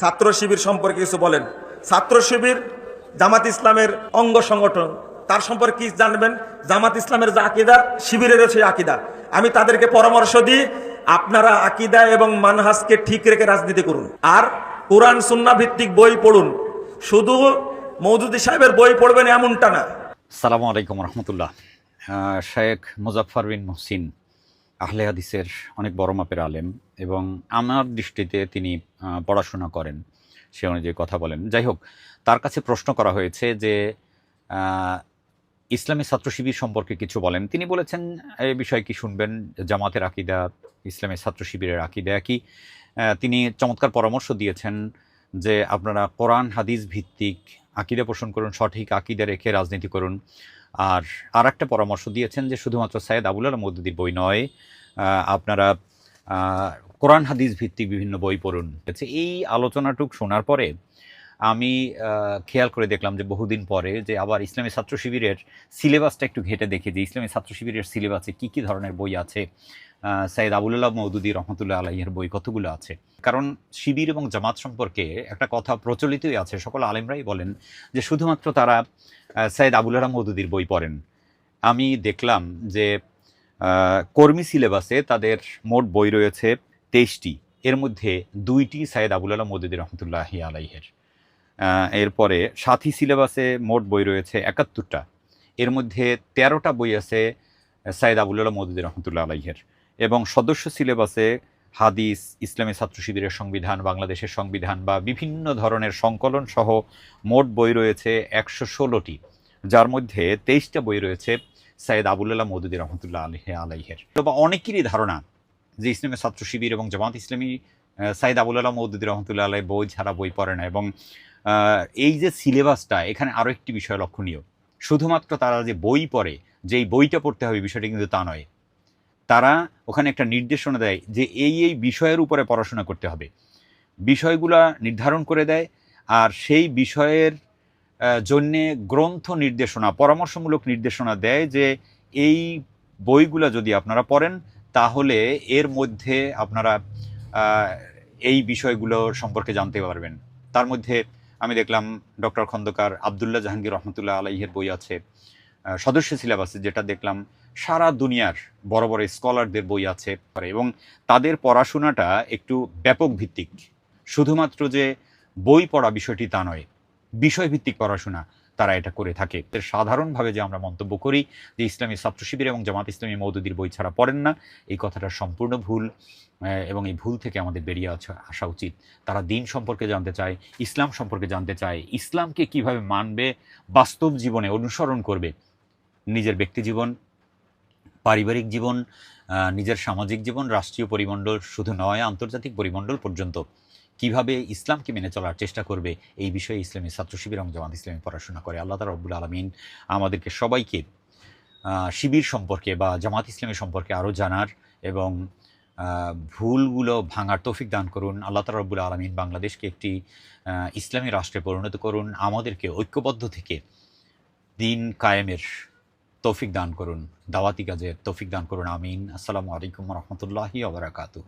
ছাত্র শিবির সম্পর্কে কিছু বলেন। ছাত্র শিবির জামাত ইসলামের অঙ্গ সংগঠন। তার সম্পর্কে কি জানবেন? জামাত ইসলামের যে আকিদা শিবিরের সেই আকিদা। আমি তাদেরকে পরামর্শ দিই, আপনারা আকিদা এবং মানহাজকে ঠিক রেখে রাজনীতি করুন। আর কোরআন সুন্না ভিত্তিক বই পড়ুন। শুধু মৌদুদি সাহেবের বই পড়বেন এমনটা না। সালামু আলাইকুম রহমতুল্লাহ। শেখ মুজাফফর বিন মুহসিন। আহলে হাদিসের অনেক বড় মাপের আলেম এবং আমার দৃষ্টিতে তিনি পড়াশোনা করেন। সে অনুযায়ী কথা বলেন। যাই হোক, তার কাছে প্রশ্ন করা হয়েছে যে ইসলামী ছাত্র শিবির সম্পর্কে কিছু বলেন। তিনি বলেছেন এই বিষয়ে কি শুনবেন? জামাতের আকিদা, ইসলামী ছাত্র শিবিরের আকিদা কি তিনি চমৎকার পরামর্শ দিয়েছেন যে, আপনারা কোরআন, হাদিস ভিত্তিক আকিদা পোষণ করুন সঠিক আকিদা রেখে রাজনীতি করুন। আর আর একটা পরামর্শ দিয়েছেন যে শুধুমাত্র সাইদ আবুল আলম মদুদির বই নয় আপনারা কোরআন হাদিস ভিত্তিক বিভিন্ন বই পড়ুন। আচ্ছা, এই আলোচনাটুক শোনার পরে আমি খেয়াল করে দেখলাম যে বহুদিন পরে যে আবার ইসলামী ছাত্র শিবিরের সিলেবাসটা একটু ঘেটে দেখি যে ইসলামী ছাত্র শিবিরের সিলেবাসে কী কী ধরনের বই আছে। সাইদ আবুল্লাহ মৌদুদি রহমতুল্লাহ আলাইয়ের বই কতগুলো আছে? কারণ শিবির এবং জামাত সম্পর্কে একটা কথা প্রচলিতই আছে, সকল আলেমরাই বলেন যে শুধুমাত্র তারা সাইদ আবুল আলম মৌদুদির বই পড়েন। আমি দেখলাম যে কর্মী সিলেবাসে তাদের মোট বই রয়েছে তেইশটি। এর মধ্যে দুইটি সাইদ আবুল আলম মৌদুদি রহমতুল্লাহ আলাইহের। এরপরে সাথী সিলেবাসে মোট বই রয়েছে একাত্তরটা। এর মধ্যে তেরোটা বই আছে সাইদ আবুল্লাহ আলম মৌদুদি রহমতুল্লাহ আলাইহের। এবং সদস্য সিলেবাসে হাদিস, ইসলামী ছাত্র শিবিরের সংবিধান, বাংলাদেশের সংবিধান বা বিভিন্ন ধরনের সংকলন সহ মোট বই রয়েছে একশো ষোলোটি। যার মধ্যে তেইশটা বই রয়েছে সাইদ আবুল্লাহ মৌদুদি রহমতুল্লাহ আলহ আলাইহের। বা অনেকেরই ধারণা যে ইসলামী ছাত্র শিবির এবং জামাত ইসলামী সাইদ আবুল্লাহ মৌদুদি রহমতুল্লাহ আলাই বই ছাড়া বই পড়ে না। এবং এই যে সিলেবাসটা, এখানে আরও একটি বিষয় লক্ষণীয়। শুধুমাত্র তারা যে বই পড়ে যে এই বইটা পড়তে হবে, বিষয়টি কিন্তু তা নয়। তারা ওখানে একটা নির্দেশনা দেয় যে এই এই বিষয়ের উপরে পড়াশোনা করতে হবে। বিষয়গুলা নির্ধারণ করে দেয় আর সেই বিষয়ের জন্যে গ্রন্থ নির্দেশনা, পরামর্শমূলক নির্দেশনা দেয় যে এই বইগুলা যদি আপনারা পড়েন, তাহলে এর মধ্যে আপনারা এই বিষয়গুলো সম্পর্কে জানতে পারবেন। তার মধ্যে আমি দেখলাম ডক্টর খন্দকার আবদুল্লাহ জাহাঙ্গীর রহমতুল্লাহ আলাইহের বই আছে সদস্য সিলেবাসে যেটা দেখলাম সারা দুনিয়ার বড় বড় স্কলারদের বই আছে। এবং তাদের পড়াশোনাটা একটু ব্যাপক ভিত্তিক। শুধুমাত্র যে বই পড়া বিষয়টি তা নয়, বিষয়ভিত্তিক পড়াশোনা। তারা এটা করে থাকে। সাধারণভাবে যে আমরা মন্তব্য করি যে ইসলামী ছাত্র শিবির এবং জামাত ইসলামী মৌদুদির বই ছাড়া পড়েন না, এই কথাটা সম্পূর্ণ ভুল এবং এই ভুল থেকে আমাদের বেরিয়ে আসা উচিত। তারা দিন সম্পর্কে জানতে চায়, ইসলাম সম্পর্কে জানতে চায়। ইসলামকে কীভাবে মানবে, বাস্তব জীবনে অনুসরণ করবে নিজের ব্যক্তি জীবন, পারিবারিক জীবন নিজের সামাজিক জীবন, রাষ্ট্রীয় পরিমণ্ডল শুধু নয়, আন্তর্জাতিক পরিমণ্ডল পর্যন্ত। কীভাবে ইসলামকে মেনে চলার চেষ্টা করবে এই বিষয়ে ইসলামী ছাত্র শিবির এবং জামাত ইসলামী পড়াশোনা করে। আল্লাহ তালা রব্বুল আলমিন আমাদেরকে সবাইকে শিবির সম্পর্কে বা জামাত ইসলামী সম্পর্কে আরও জানার এবং ভুলগুলো ভাঙার তৌফিক দান করুন। আল্লাহ তালা রব্বুল আলমিন বাংলাদেশকে একটি ইসলামী রাষ্ট্রে পরিণত করুন। আমাদেরকে ঐক্যবদ্ধ থেকে দিন কায়েমের তৌফিক দান করুন। দাওয়াতি কাজের তৌফিক দান করুন। আমিন। আসসালামু আলাইকুম রহমতুল্লাহি আবরাকাতু